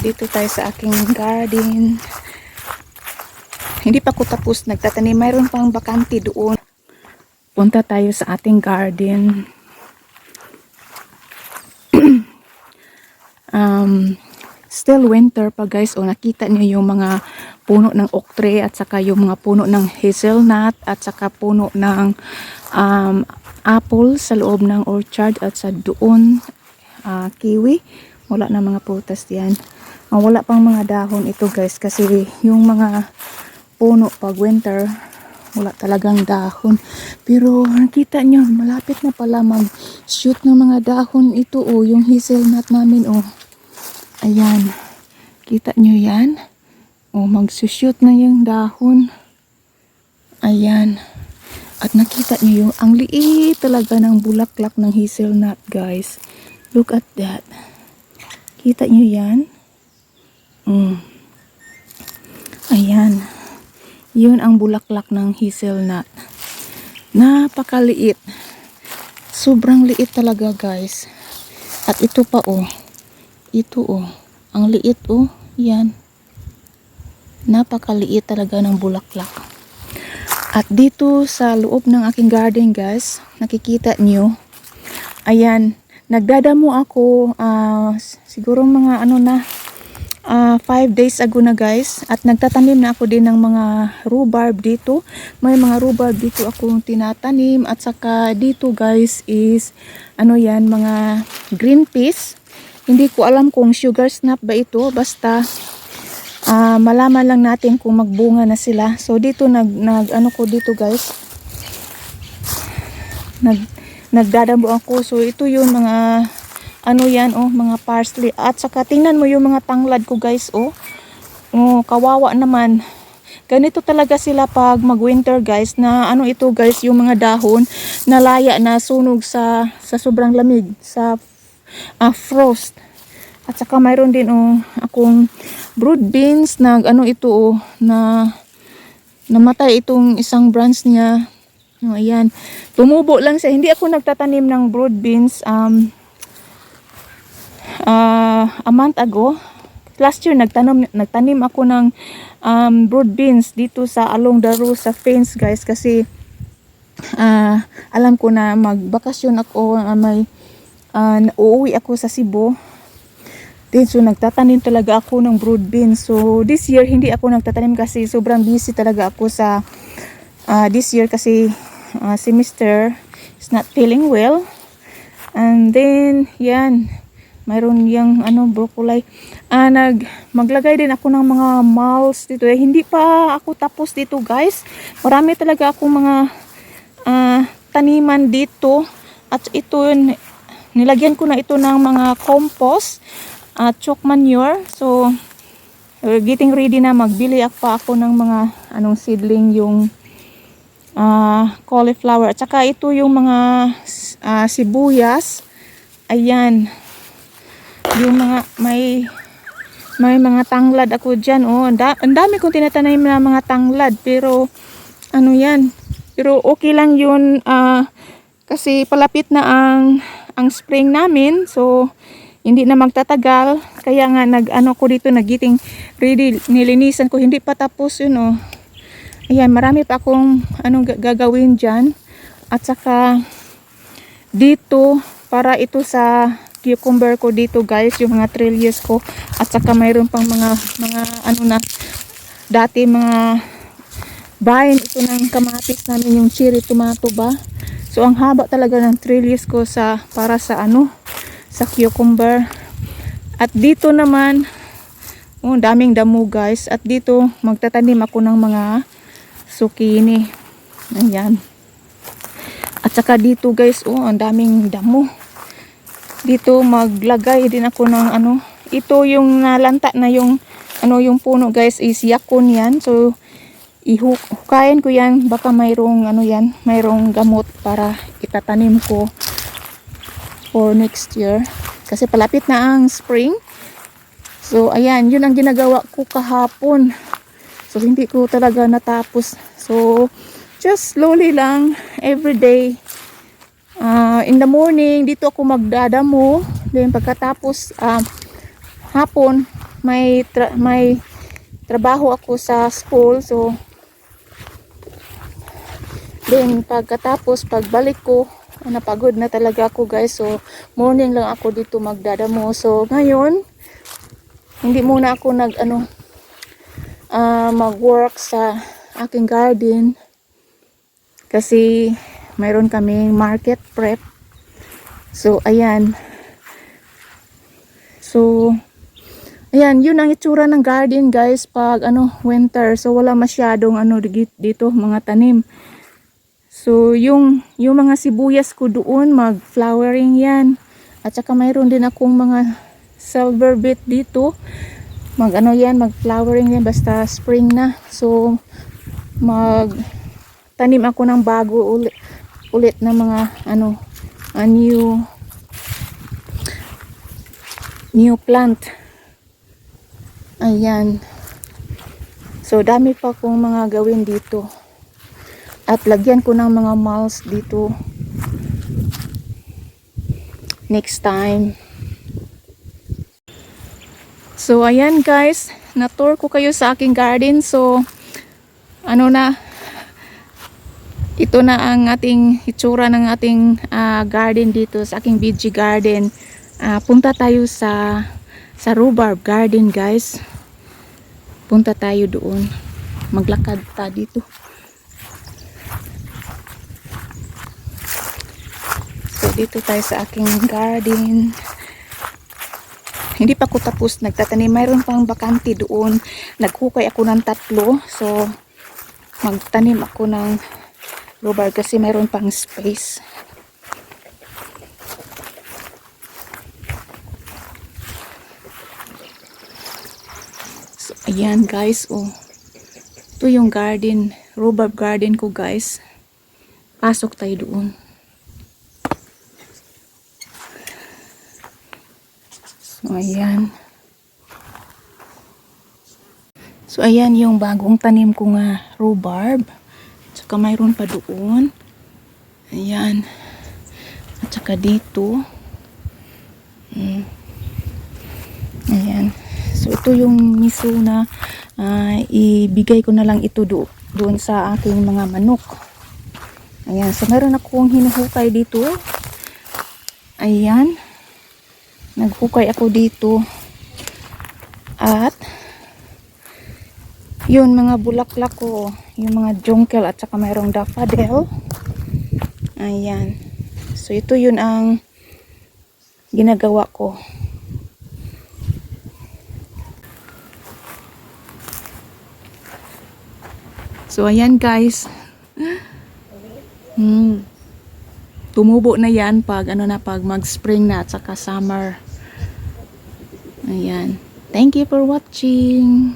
dito tayo sa aking garden. Hindi pa ko tapos nagtatanim. Mayroon pang bakante doon. Punta tayo sa ating garden. um, still winter pa guys. O nakita niyo yung mga puno ng oak tree at saka yung mga puno ng hazelnut at saka puno ng um, apple sa loob ng orchard at sa doon ah, kiwi. Wala na mga putas yan. Ah, wala pang mga dahon ito guys kasi yung mga puno pag winter wala talagang dahon. Pero nakita nyo, malapit na pala mag-shoot ng mga dahon ito oh, yung hazelnut namin oh. Ayan. Kita nyo yan? Oh, mag-shoot na yung dahon. Ayan. At nakita nyo yung ang liit talaga ng bulaklak ng hazelnut guys. Look at that. Kita nyo yan? Mm. Ayan. Yun ang bulaklak ng hazelnut. Napakaliit. Sobrang liit talaga guys. At ito pa oh. Ito oh. Ang liit oh. Yan. Napakaliit talaga ng bulaklak. At dito sa loob ng aking garden guys, nakikita nyo, ayan, nagdadamo ako, ah, siguro mga ano na, 5 days ago na guys, at nagtatanim na ako din ng mga rhubarb dito. May mga rhubarb dito akong tinatanim, at saka dito guys is, ano yan, mga green peas. Hindi ko alam kung sugar snap ba ito, basta ah malaman lang natin kung magbunga na sila. So dito nag, nag ano ko dito guys. Nag nagdadabo ako. So ito yung mga ano yan oh, mga parsley at saka tingnan mo yung mga tanglad ko guys oh. Oh, kawawa naman. Ganito talaga sila pag mag-winter guys na ano ito guys yung mga dahon nalaya na sunog sa sa sobrang lamig sa ah, frost. At saka mayroon din oh, akong brood beans na ano ito oh, na namatay itong isang branch niya. Oh, ayan. Tumubo lang siya. Hindi ako nagtatanim ng brood beans um, ah, a month ago. Last year nagtanim nagtanim ako ng um, brood beans dito sa along the road sa fence guys kasi ah, alam ko na magbakasyon ako ah, may ah, uuwi ako sa Cebu Then, so nagtatanim talaga ako ng brood beans. So this year hindi ako nagtatanim kasi sobrang busy talaga ako sa ah, this year kasi si Mr. is not feeling well. And then yan, mayroon yung ano broccoli. Ah nag maglagay din ako ng mga malls dito. Eh, hindi pa ako tapos dito, guys. Marami talaga akong mga ah, taniman dito. At ito nilagyan ko na ito ng mga compost at chalk manure. So, we're getting ready na magbili pa ako ng mga anong seedling yung ah, cauliflower. At saka ito yung mga ah, sibuyas. Ayan. Yung mga may may mga tanglad ako dyan. Oh, ang da- ang dami kong tinatanim na mga tanglad. Pero, ano yan. Pero okay lang yun. ah, kasi palapit na ang ang spring namin. So, hindi na magtatagal. Kaya nga nag ano ko dito nagiting ready nilinisan ko hindi pa tapos yun oh. Ayan, marami pa akong anong ga- gagawin diyan. At saka dito para ito sa cucumber ko dito guys, yung mga trillies ko. At saka mayroon pang mga mga ano na dati mga vine ito ng kamatis namin yung cherry tomato ba. So ang haba talaga ng trillies ko sa para sa ano sa cucumber. At dito naman, oh, daming damo guys. At dito, magtatanim ako ng mga zucchini. Ayan. At saka dito guys, oh, ang daming damo. Dito maglagay din ako ng ano, ito yung nalanta na yung ano yung puno guys is yakon yan. So ihukayin ko yan baka mayroong ano yan, mayroong gamot para itatanim ko for next year. Kasi palapit na ang spring. So, ayan, yun ang ginagawa ko kahapon. So, hindi ko talaga natapos. So, just slowly lang, every day. Ah, in the morning, dito ako magdadamo. Then, pagkatapos, ah, hapon, may tra- may trabaho ako sa school. So then pagkatapos pagbalik ko napagod na talaga ako guys. So morning lang ako dito magdadamo. So ngayon hindi muna ako nag ano ah, mag-work sa aking garden. Kasi mayroon kaming market prep so ayan so Ayan, yun ang itsura ng garden guys pag ano winter. So wala masyadong ano dito mga tanim. So yung yung mga sibuyas ko doon mag flowering 'yan. At saka mayroon din akong mga silver beet dito. Mag ano 'yan, mag flowering 'yan basta spring na. So mag tanim ako ng bago ulit ulit na mga ano a new new plant. Ayan. So, dami pa kong mga gawin dito. At lagyan ko ng mga malls dito. Next time. So, ayan guys. Na-tour ko kayo sa aking garden. So, ano na. Ito na ang ating itsura ng ating ah, garden dito sa aking VG garden. Ah, punta tayo sa sa rhubarb garden guys. Punta tayo doon. Maglakad ta dito. So dito tayo sa aking garden. Hindi pa ko tapos nagtatanim. Mayroon pang bakante doon. Naghukay ako ng tatlo. So magtanim ako ng rhubarb kasi mayroon pang space So, ayan guys, oh. Ito yung garden, rhubarb garden ko guys. Pasok tayo doon. So, ayan. So, ayan yung bagong tanim ko nga rhubarb. Tsaka mayroon pa doon. Ayan. At saka dito. Mm. Ayan. So ito yung miso na ah, ibigay ko na lang ito do doon sa aking mga manok. Ayan. So meron akong hinuhukay dito. Ayan. Naghukay ako dito. At yun mga bulaklak ko. Yung mga jonkel at saka mayroong daffodil. Ayan. So ito yun ang ginagawa ko. So ayan guys. Hmm. Tumubo na 'yan pag ano na pag mag-spring na at saka summer. Ayan. Thank you for watching.